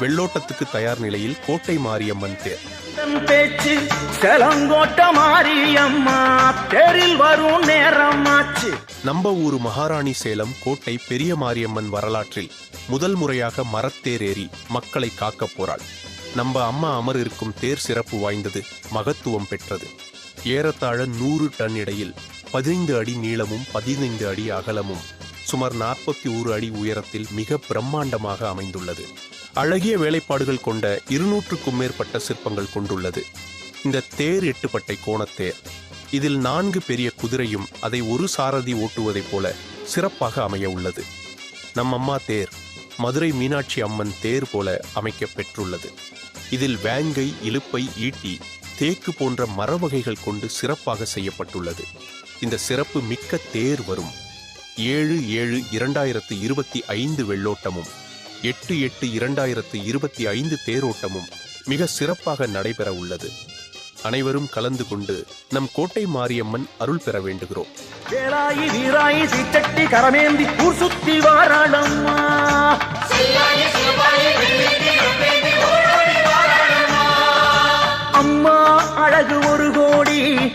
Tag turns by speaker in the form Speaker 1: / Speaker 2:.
Speaker 1: வெள்ளோட்டத்துக்கு தயார் நிலையில் கோட்டை மாரியம்மன் தேர்.
Speaker 2: பேச்சு செலங்கோட்ட மாரியம்மா தேரில் வரும் நேரமாச்சு.
Speaker 1: நம்ம ஊர் மகாராணி சேலம் கோட்டை பெரிய மாரியம்மன் வரலாற்றில் முதல் முறையாக மரத்தேர் ஏறி மக்களை காக்கப் போறாள். நம்ம அம்மா அமர் இருக்கும் தேர் சிறப்பு வாய்ந்தது மகத்துவம் பெற்றது. ஏறத்தாழ நூறு டன் இடையில் பதினைந்து அடி நீளமும் பதினைந்து அடி அகலமும் சுமார் நாற்பத்தி ஒரு அடி உயரத்தில் மிக பிரம்மாண்டமாக அமைந்துள்ளது. அழகிய வேலைப்பாடுகள் கொண்ட இருநூற்றுக்கும் மேற்பட்ட சிற்பங்கள் கொண்டுள்ளது. இந்த தேர் எட்டுப்பட்டை கோணத்தேர். இதில் நான்கு பெரிய குதிரையும் அதை ஒரு சாரதி ஓட்டுவதைப் போல சிறப்பாக அமைய உள்ளது. நம் அம்மா தேர் மதுரை மீனாட்சி அம்மன் தேர் போல அமைக்க பெற்றுள்ளது. இதில் வேங்கை இலுப்பை ஈட்டி தேக்கு போன்ற மர வகைகள் கொண்டு சிறப்பாக செய்யப்பட்டுள்ளது. இந்த சிறப்பு மிக்க தேர் வரும். ஏழு ஏழு இரண்டாயிரத்து இருபத்தி ஐந்து வெள்ளோட்டமும் எட்டு எட்டு இரண்டாயிரத்து இருபத்தி ஐந்து தேரோட்டமும் மிக சிறப்பாக நடைபெற உள்ளது. அனைவரும் கலந்து கொண்டு நம் கோட்டை மாரியம்மன் அருள் பெற வேண்டுகிறோம்.
Speaker 2: வேலாயி வீராயி சீச்சட்டி கரமேந்தி ஊர் சுத்தி அம்மா
Speaker 3: அழகு ஒரு கோடி.